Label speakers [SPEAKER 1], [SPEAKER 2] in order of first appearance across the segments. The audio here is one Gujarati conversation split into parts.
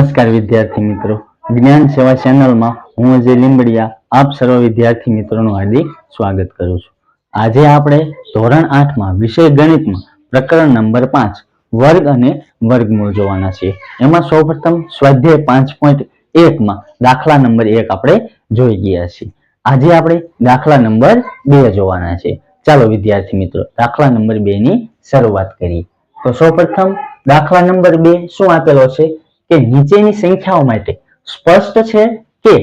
[SPEAKER 1] નમસ્કાર વિદ્યાર્થી મિત્રો. જ્ઞાન સેવા ચેનલમાં હું અજય લીંબડિયા, આપ સર્વ વિદ્યાર્થી મિત્રોનું હાર્દિક સ્વાગત કરું છું. આજે આપણે ધોરણ આઠમાં વિષય ગણિતમાં પ્રકરણ નંબર પાંચ, વર્ગ અને વર્ગમૂળ જોવાના છીએ. એમાં સૌપ્રથમ સ્વાધ્યાય પાંચ પોઈન્ટ એકમાં દાખલા નંબર એક આપણે જોઈ ગયા છીએ. આજે આપણે દાખલા નંબર બે જોવાના છે ચાલો વિદ્યાર્થી મિત્રો, દાખલા નંબર બે ની શરૂઆત કરીએ. તો સૌપ્રથમ દાખલા નંબર બે શું આપેલો છે? કે નીચેની સંખ્યાઓ માટે સ્પષ્ટ છે કે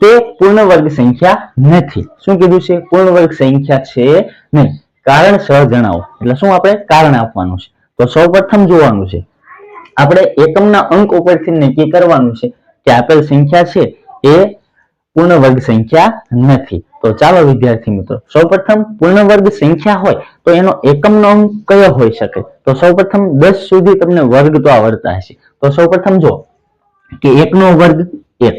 [SPEAKER 1] તે પૂર્ણ વર્ગ સંખ્યા નથી. શું કીધું છે? પૂર્ણ વર્ગ સંખ્યા છે નહીં. કારણ સહ જણાવો. એટલે શું આપણે? કારણ આપવાનું છે. તો સૌપ્રથમ જોવાનું છે. આપણે એકમના અંક ઉપરથી નક્કી કરવાનું છે કે આપેલ સંખ્યા છે એ પૂર્ણ વર્ગ સંખ્યા નથી. તો ચાલો વિદ્યાર્થી મિત્રો સૌપ્રથમ પૂર્ણ વર્ગ સંખ્યા હોય તો એનો એકમનો અંક કયો હોઈ શકે? તો સૌપ્રથમ દસ સુધી તમને વર્ગ તો આવડતા હશે. તો સૌપ્રથમ જો કે એકનો વર્ગ એક,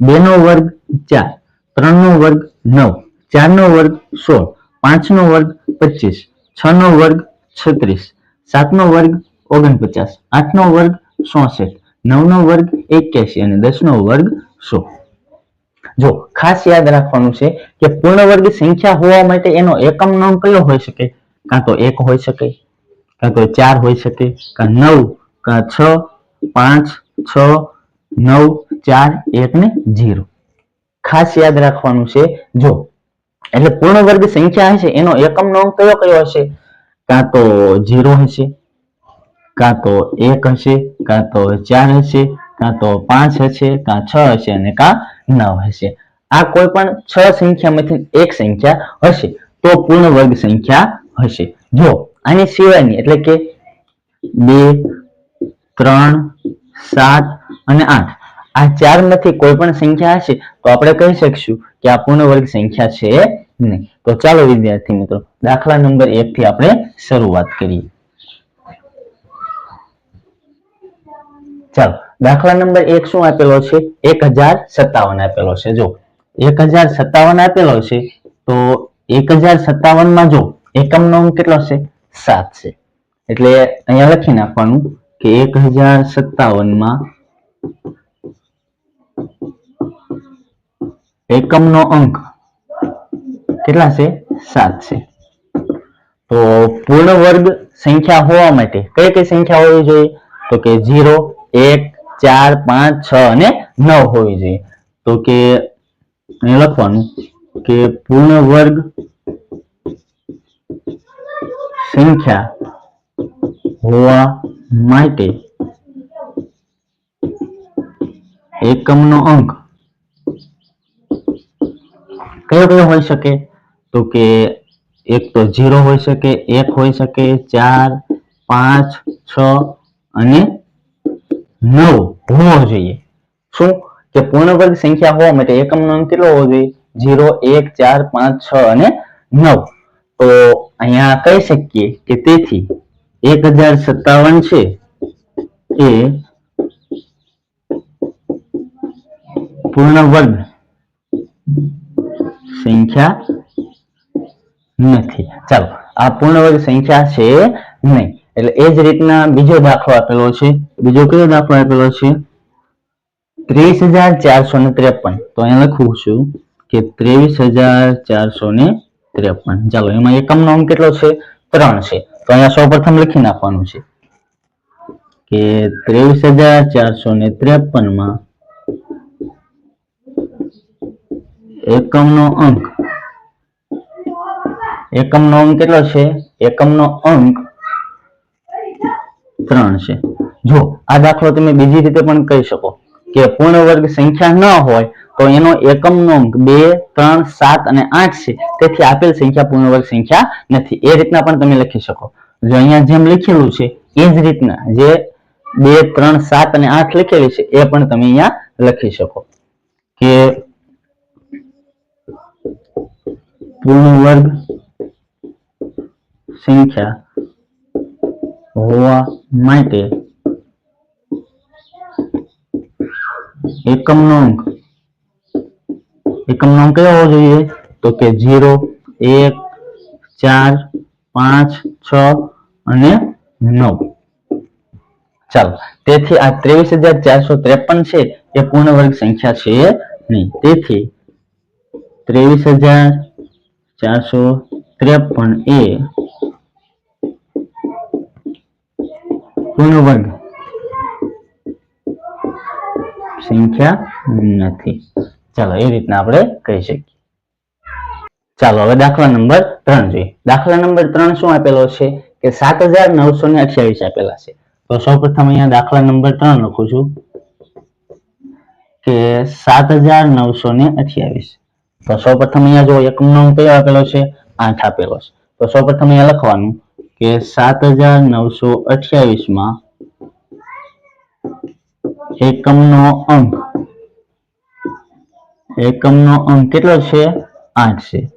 [SPEAKER 1] બેનો વર્ગ ચાર, ત્રણનો વર્ગ નવ, ચારનો વર્ગ સોળ, પાંચનો વર્ગ પચીસ, છનો વર્ગ છત્રીસ, સાતનો વર્ગ ઓગણપચાસ, આઠનો વર્ગ ચોસઠ નવનો વર્ગ એક્યાસી અને દસનો વર્ગ સો. જો ખાસ યાદ રાખવાનું છે કે પૂર્ણ વર્ગ સંખ્યા હોવા માટે એનો એકમ નામ કયો હોઈ શકે? કાં તો એક હોઈ શકે, કાં તો ચાર હોઈ શકે, કાં નવ, કાં છ પાંચ, છ, નવ, ચાર, એક ને જીરો. ખાસ યાદ રાખવાનું છે, જો, એટલે પૂર્ણ વર્ગ સંખ્યા હશે, એનો એકમ નો અંક કયો કયો હશે? કાં તો જીરો હશે, કાં તો એક હશે, કાં તો ચાર હશે, કાં તો પાંચ હશે, કાં છ હશે અને કાં નવ હશે. આ કોઈ પણ છ સંખ્યામાંથી એક સંખ્યા હશે, તો પૂર્ણ વર્ગ સંખ્યા હશે. જો, આની સિવાયની, એટલે કે બે, ત્રણ સાત અને આઠ. આ ચારમાંથી કોઈ પણ સંખ્યા હશે તો આપણે કહી શકશું કે આ પૂર્ણ વર્ગ સંખ્યા છે નહીં. તો ચાલો વિદ્યાર્થી મિત્રો, દાખલા નંબર એક થી આપણે શરૂઆત કરીએ. ચાલો, દાખલા નંબર એક શું આપેલો છે? એક હજાર સત્તાવન આપેલો છે. જો, એક હજાર સત્તાવન આપેલો છે, તો એક હજાર સત્તાવનમાં જો એકમ નો અંક કેટલો છે? સાત છે. એટલે અહીંયા લખી નાખવાનું. કે એક હજાર સત્તાવનમાં એકમ નો અંક કેટલા છે? સાત છે. તો પૂર્ણ વર્ગ સંખ્યા હોવા માટે કઈ કઈ સંખ્યા હોવી જોઈએ? તો કે ઝીરો, એક, ચાર, પાંચ, છ અને નવ હોવી જોઈએ. તો કે લખવાનું કે પૂર્ણ વર્ગ સંખ્યા હોવા માટે એકમનો અંક કયો કયો હોઈ શકે? તો કે એક તો ઝીરો હોઈ શકે, એક હોઈ શકે, ચાર, પાંચ, છ અને નવ હોવો જોઈએ. શું? કે પૂર્ણ વર્ગ સંખ્યા હોવા માટે એકમનો અંક કેટલો હોવો જોઈએ? ઝીરો, એક, ચાર, પાંચ, છ અને નવ. તો અહીંયા કહી શકીએ કે તેથી એક હજાર સત્તાવન છે, એ પૂર્ણ વર્ગ સંખ્યા નથી. ચાલો, આ પૂર્ણ વર્ગ સંખ્યા છે નહીં. એટલે એ જ રીતના બીજો દાખલો આપેલો છે. બીજો કયો દાખલો આપેલો છે? ત્રીસ હજાર ચારસો ને ત્રેપન. તો અહીંયા લખું છું કે ત્રેવીસ હજાર ચારસો ને ત્રેપન. ચાલો, એમાં એકમનો અંક કેટલો છે? ત્રણ છે. તો અહીંયા સૌપ્રથમ લખી નાખવાનું છે કે ત્રેવીસ હજાર ચારસો ને ત્રેપનમાં એકમનો અંક એકમનો અંક કેટલો છે? એકમનો અંક ત્રણ છે. જો, આ દાખલો તમે બીજી રીતે પણ કહી શકો કે પૂર્ણ વર્ગ સંખ્યા ન હોય તો એનો એકમનો અંક બે, ત્રણ, સાત અને આઠ છે. તેથી આપેલ સંખ્યા પૂર્ણવર્ગ સંખ્યા નથી. એ રીતના પણ તમે લખી શકો. જો અહીંયા જેમ લખેલું છે, એ જ રીતના જે બે, ત્રણ, સાત અને આઠ લખેલી છે, એ પણ તમે અહીંયા લખી શકો. કે પૂર્ણ વર્ગ સંખ્યા હોવા માટે એકમનો અંક એકમનો અંક કયો હોવો જોઈએ? તો કે ઝીરો, એક, ચાર, પાંચ, છ અને નવ. ચાલો, તેથી આ ત્રેવીસ હજાર ચારસો ત્રેપન છે, એ પૂર્ણ વર્ગ સંખ્યા છે નહીં. તેથી ત્રેવીસ હજાર ચારસો ત્રેપન એ પૂર્ણ વર્ગ સંખ્યા નથી. ચાલો, એ રીતના આપણે કહી શકીએ. ચાલો, હવે દાખલા નંબર ત્રણ જોઈએ. દાખલા નંબર ત્રણ શું આપેલો છે? કે સાત ને અઠ્યાવીસ આપેલા છે. તો સૌપ્રથમ અહીંયા દાખલા નંબર ત્રણ લખું છું. કે સાત તો સૌપ્રથમ અહીંયા જો એકમ નો કયો આપેલો છે? આઠ આપેલો છે. તો સૌપ્રથમ અહીંયા લખવાનું કે સાત હજાર નવસો અઠ્યાવીસમાં એકમનો અંક એકમનો અંક કેટલો છે? આઠ છે.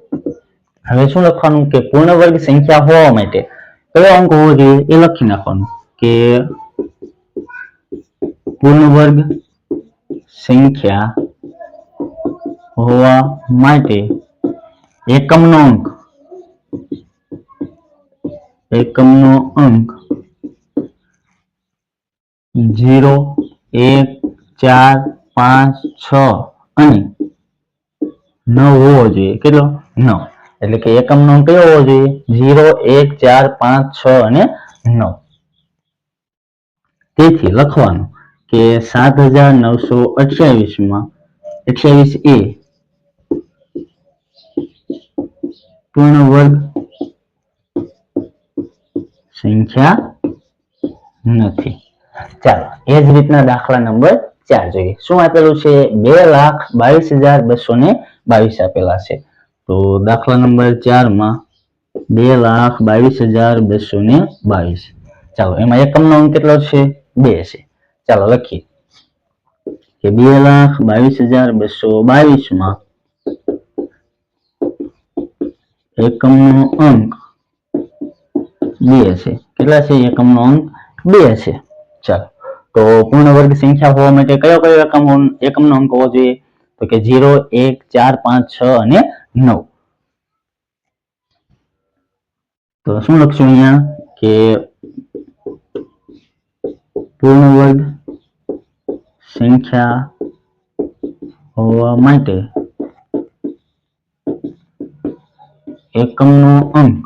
[SPEAKER 1] હવે શું લખવાનું? કે પૂર્ણ વર્ગ સંખ્યા હોવા માટે કયો અંક હોવો જોઈએ? એ લખી નાખવાનું કે પૂર્ણ વર્ગ સંખ્યા હોવા માટે એકમનો અંક. એકમનો અંક ઝીરો, એક, ચાર, પાંચ, છ અને નવ હોવો જોઈએ. કેટલો? નવ એટલે કે એકમનો અંક કયો હોવો જોઈએ? ઝીરો, એક, ચાર, પાંચ, છ અને નવ. તેથી લખવાનું કે સાત હજાર નવસો અઠ્યાવીસમાં અઠ્યાવીસ એ પૂર્ણ વર્ગ સંખ્યા નથી. ચાલો, એ જ રીતના દાખલા નંબર ચાર જોઈએ. શું આપેલું છે? બે લાખ બાવીસ હજાર બસો ને બાવીસ આપેલા છે. તો દાખલા નંબર ચારમાં બે લાખ બાવીસ હજાર બસો ને બાવીસ. ચાલો, એમાં એકમનો અંક કેટલો છે? બે છે. ચાલો, લખીએ. કે બે લાખ બાવીસ હજાર બસો બાવીસમાં એકમનો અંક બે છે. કેટલા છે એકમનો અંક? બે છે. ચાલો, તો પૂર્ણ વર્ગ સંખ્યા હોવા માટે કયો કયો એકમ એકમનો અંક હોવો જોઈએ? તો કે ઝીરો, એક, ચાર, પાંચ, છ અને નવ. તો શું લખશું અહીંયા? કે પૂર્ણ વર્ગ સંખ્યા હોવા માટે એકમનો અંક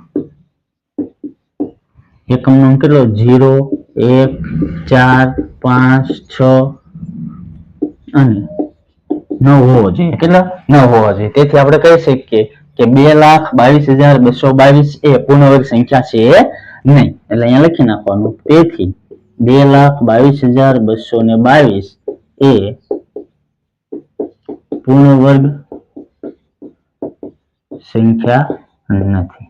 [SPEAKER 1] એકમનો અંક કેટલો? ઝીરો, એક, ચાર, પાંચ, છ અને નવ હોવો જોઈએ. કેટલા? ન હોવો જોઈએ. તેથી આપણે કહી શકીએ કે બે લાખ બાવીસ હજાર બસો બાવીસ એ પૂર્ણવર્ગ સંખ્યા છે નહીં. એટલે અહીંયા લખી નાખવાનું. તેથી બે લાખ બાવીસ હજાર બસો ને બાવીસ એ પૂર્ણવર્ગ સંખ્યા નથી.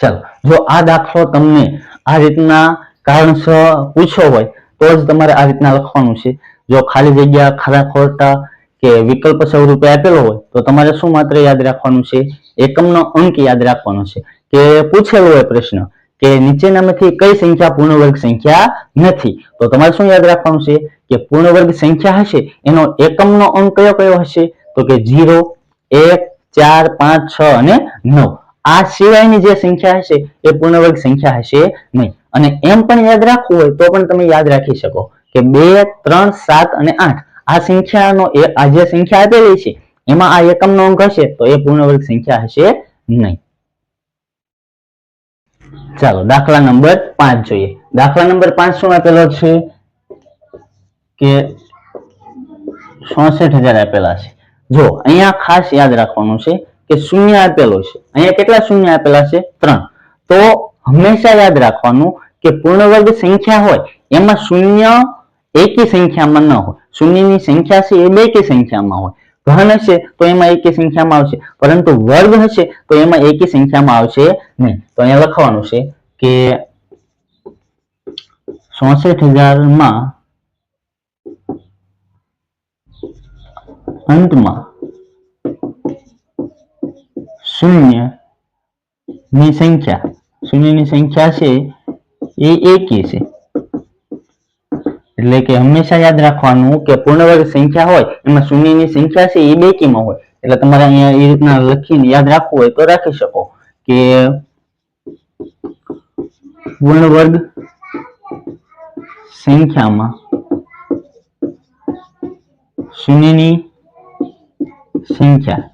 [SPEAKER 1] ચાલો, જો આ દાખલો તમને આ રીતના કારણસર પૂછ્યો હોય, તો જ તમારે આ રીતના લખવાનું છે. જો ખાલી જગ્યા ખરા ખોટા કે વિકલ્પ સ્વરૂપે આપેલો હોય, તો તમારે શું માત્ર યાદ રાખવાનું છે? એકમનો અંક યાદ રાખવાનો છે. કે પૂછેલો હોય પ્રશ્ન, કે નીચેનામાંથી કઈ સંખ્યા પૂર્ણ વર્ગ સંખ્યા નથી? તો તમારે શું યાદ રાખવાનું છે? કે પૂર્ણ વર્ગ સંખ્યા હશે, એનો એકમનો અંક કયો કયો હશે? તો કે ઝીરો, એક, ચાર, પાંચ, છ અને નવ. આ સિવાયની જે સંખ્યા હશે, એ પૂર્ણ વર્ગ સંખ્યા હશે નહીં. અને એમ પણ યાદ રાખવું હોય, તો પણ તમે યાદ રાખી શકો. કે બે, ત્રણ, સાત અને આઠ. આ સંખ્યાનો આ જે સંખ્યા આપેલી છે. એમાં આ એકમનો અંક હશે તો એ પૂર્ણવર્ગ સંખ્યા હશે નહીં. ચાલો, દાખલા નંબર પાંચ જોઈએ. દાખલા નંબર પાંચ શું આપેલો છે? કે ચોસઠ હજાર આપેલા છે. જો, અહીંયા ખાસ યાદ રાખવાનું છે કે શૂન્ય આપેલો છે. અહીંયા કેટલા શૂન્ય આપેલા છે? ત્રણ. તો હંમેશા યાદ રાખવાનું કે પૂર્ણ વર્ગ સંખ્યા હોય, એમાં શૂન્ય એકી સંખ્યામાં ન હોય. શૂન્યની સંખ્યા છે એ બેકી સંખ્યામાં હોય. ઘન હશે તો એમાં એકી સંખ્યામાં આવશે. પરંતુ વર્ગ હશે તો એમાં એકી સંખ્યામાં આવશે નહીં. તો અહીંયા લખવાનું છે કે ચોસઠ હજારમાં અંતમાં શૂન્યની સંખ્યા. શૂન્યની સંખ્યા છે એ એકી છે. એટલે કે હંમેશા યાદ રાખવાનું કે પૂર્ણવર્ગ સંખ્યા હોય, એમાં શૂન્યની સંખ્યા છે એ બેકીમાં હોય. એટલે તમારે અહીંયા એ રીતના લખીને યાદ રાખવું હોય તો રાખી શકો કે પૂર્ણવર્ગ સંખ્યામાં શૂન્યની સંખ્યા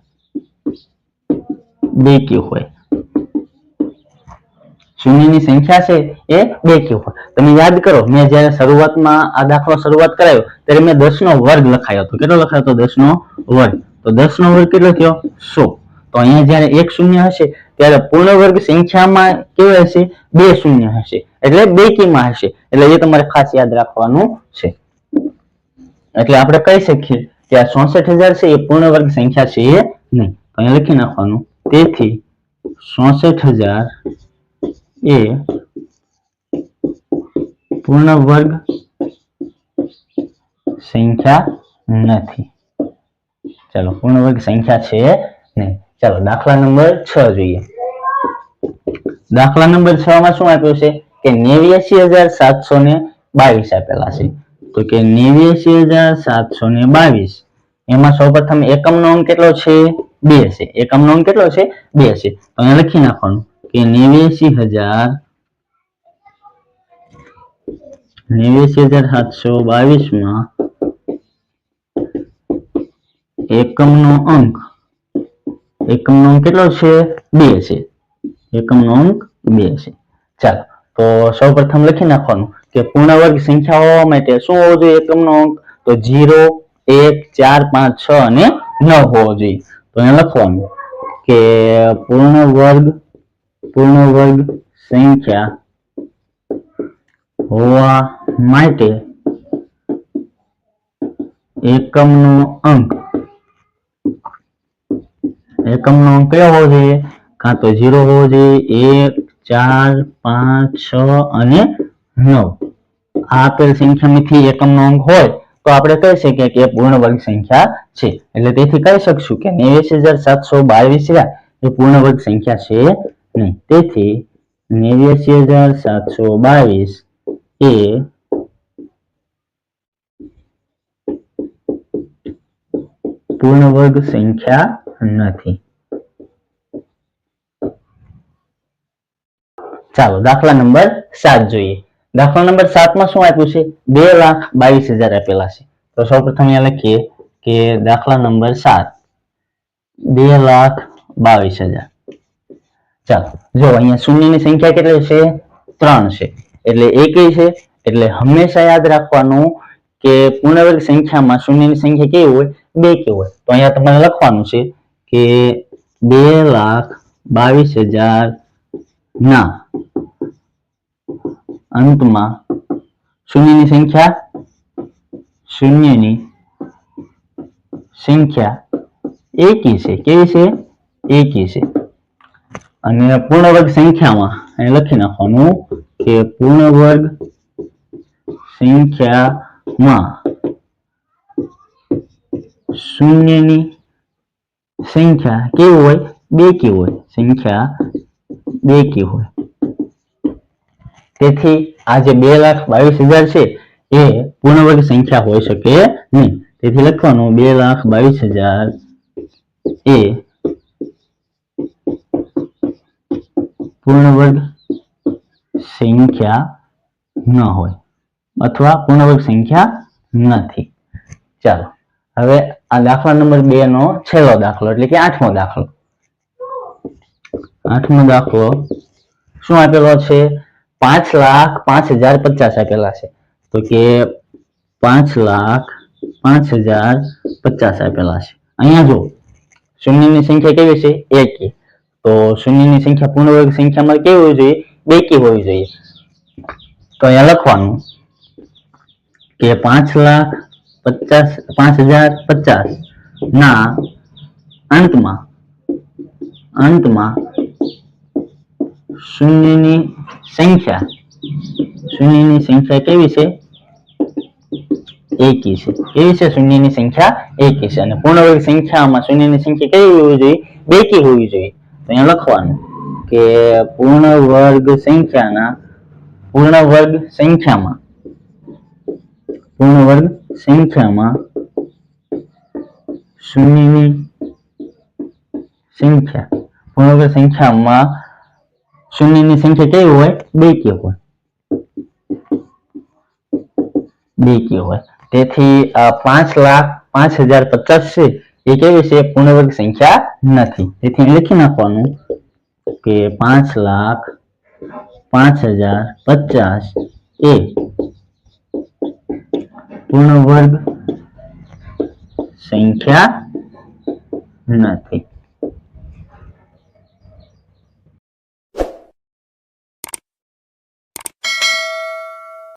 [SPEAKER 1] બેકી હોય. શૂન્યની સંખ્યા છે એ બેકી હોય. તમે યાદ કરો, મેં જ્યારે શરૂઆતમાં આ દાખલો શરૂઆત કરાયો, ત્યારે મેં દસ વર્ગ લખાયો હતો. કેટલો લખાયો હતો? દસ નો વર્ગ. તો દસ નો વર્ગ કેટલો થયો? સો. તો અહીંયા જ્યારે એક શૂન્ય હશે, ત્યારે પૂર્ણ વર્ગ સંખ્યામાં કેવો હશે? બે શૂન્ય હશે. એટલે બેકીમાં હશે. એટલે એ તમારે ખાસ યાદ રાખવાનું છે. એટલે આપણે કહી શકીએ કે આ ચોસઠ હજાર છે, એ પૂર્ણ વર્ગ સંખ્યા છે એ નહીં. અહીંયા લખી નાખવાનું. તેથી ચોસઠ હજાર એ પૂર્ણ વર્ગ સંખ્યા નથી. ચલો, પૂર્ણ વર્ગ સંખ્યા છે નહીં ચાલો, દાખલા નંબર છ જોઈએ. દાખલા નંબર છ માં શું આપ્યું છે? કે નેવ્યાસી હજાર સાતસો ને બાવીસ આપેલા છે. તો કે નેવ્યાસી હજાર સાતસો ને બાવીસ. એમાં સૌપ્રથમ એકમનો અંક કેટલો છે? બે છે. એકમનો અંક કેટલો છે? બે છે. તો અહીંયા લખી નાખવાનું કે નેવ્યાસી હજાર નેવ્યાસી હજાર સાતસો બાવીસમાં એકમનો અંક એકમનો અંક કેટલો છે? બે છે. એકમનો અંક બે છે. ચાલો, તો સૌપ્રથમ લખી નાખવાનું કે પૂર્ણ વર્ગ સંખ્યા હોવા માટે શું હોવો જોઈએ એકમનો અંક? તો જીરો, એક, ચાર, પાંચ, છ અને નવ હોવો જોઈએ. તો અહીંયા લખવાનું કે પૂર્ણ વર્ગ પૂર્ણ વર્ગ સંખ્યા હોવા માટે એકમનો અંક. એકમનો અંક કયો હોવો જોઈએ? કાં તો ઝીરો હોવો જોઈએ, એક, ચાર, પાંચ, છ અને નવ. આ આપેલ સંખ્યામાંથી એકમનો અંક હોય તો આપણે કહી શકીએ કે પૂર્ણ વર્ગ સંખ્યા છે. એટલે તેથી કહી શકશું કે નેવીસ હજાર સાતસો બાવીસ એ પૂર્ણ વર્ગ સંખ્યા છે નહીં. તેથી નેવ્યાસી હજાર સાતસો બાવીસ એ પૂર્ણ વર્ગ સંખ્યા નથી. ચાલો, દાખલા નંબર સાત જોઈએ. દાખલા નંબર સાતમાં શું આપ્યું છે? બે લાખ બાવીસ હજાર આપેલા છે. તો સૌપ્રથમ અહીંયા લખીએ કે દાખલા નંબર સાત. બે લાખ બાવીસ હજાર. ચાલો, જો અહીંયા શૂન્યની સંખ્યા કેટલી છે? ત્રણ છે. એટલે એકેય છે. એટલે હંમેશા યાદ રાખવાનું કે પૂર્ણવર્ગ સંખ્યામાં શૂન્યની સંખ્યા કેવી હોય? બે કે હોય? તો અહીંયા તમારે લખવાનું છે કે બે લાખ બાવીસ હજાર ના. અંતમાં શૂન્યની સંખ્યા શૂન્યની સંખ્યા એકી છે. કેવી છે? એકી છે. અને પૂર્ણ વર્ગ સંખ્યામાં લખી નાખવાનું કે પૂર્ણ વર્ગ સંખ્યામાં શૂન્યની સંખ્યા કેવી હોય? બેકી હોય? સંખ્યા બેકી હોય? તેથી આ જે બે લાખ બાવીસ હજાર છે. એ પૂર્ણ વર્ગ સંખ્યા હોઈ શકે નહીં. તેથી લખવાનું બે લાખ બાવીસ હજાર એ પૂર્ણ વર્ગ સંખ્યા ન હોય અથવા પૂર્ણવર્ગ સંખ્યા નથી. ચાલો, હવે આ દાખલા નંબર બે નો છેલ્લો દાખલો, એટલે કે આઠમો દાખલો. આઠમો દાખલો શું આપેલો છે? પાંચ લાખ પાંચ હજાર પચાસ આપેલા છે. તો કે પાંચ લાખ પાંચ હજાર પચાસ આપેલા છે. અહીંયા જો શૂન્યની સંખ્યા કેવી છે? એક. તો શૂન્યની સંખ્યા પૂર્ણવર્ગ સંખ્યામાં કેવી જોઈએ? બેકી હોવી જોઈએ. તો અહીંયા લખવાનું કે પાંચ લાખ પચાસ, પાંચ હજાર પચાસ ના અંતમાં અંતમાં શૂન્યની સંખ્યા શૂન્યની સંખ્યા કેવી છે? એકી છે. કેવી છે શૂન્યની સંખ્યા? એકી છે. અને પૂર્ણ વર્ગ સંખ્યામાં શૂન્યની સંખ્યા કેવી હોવી જોઈએ? બેકી હોવી જોઈએ. તો અહીંયા લખવાનું કે પૂર્ણ વર્ગ સંખ્યાના પૂર્ણ વર્ગ સંખ્યામાં પૂર્ણ વર્ગ સંખ્યામાં શૂન્યની સંખ્યા પૂર્ણ વર્ગ સંખ્યામાં શૂન્યની સંખ્યા કેવી હોય? બેકી હોય? બી હોય? તેથી અ, પાંચ લાખ પાંચ હજાર પચાસ છે. એ કેવી છે? પૂર્ણવર્ગ સંખ્યા નથી. તેથી અહીં લખી નાખવાનું કે પાંચ લાખ પાંચ હજાર પચાસ એ પૂર્ણ વર્ગ સંખ્યા નથી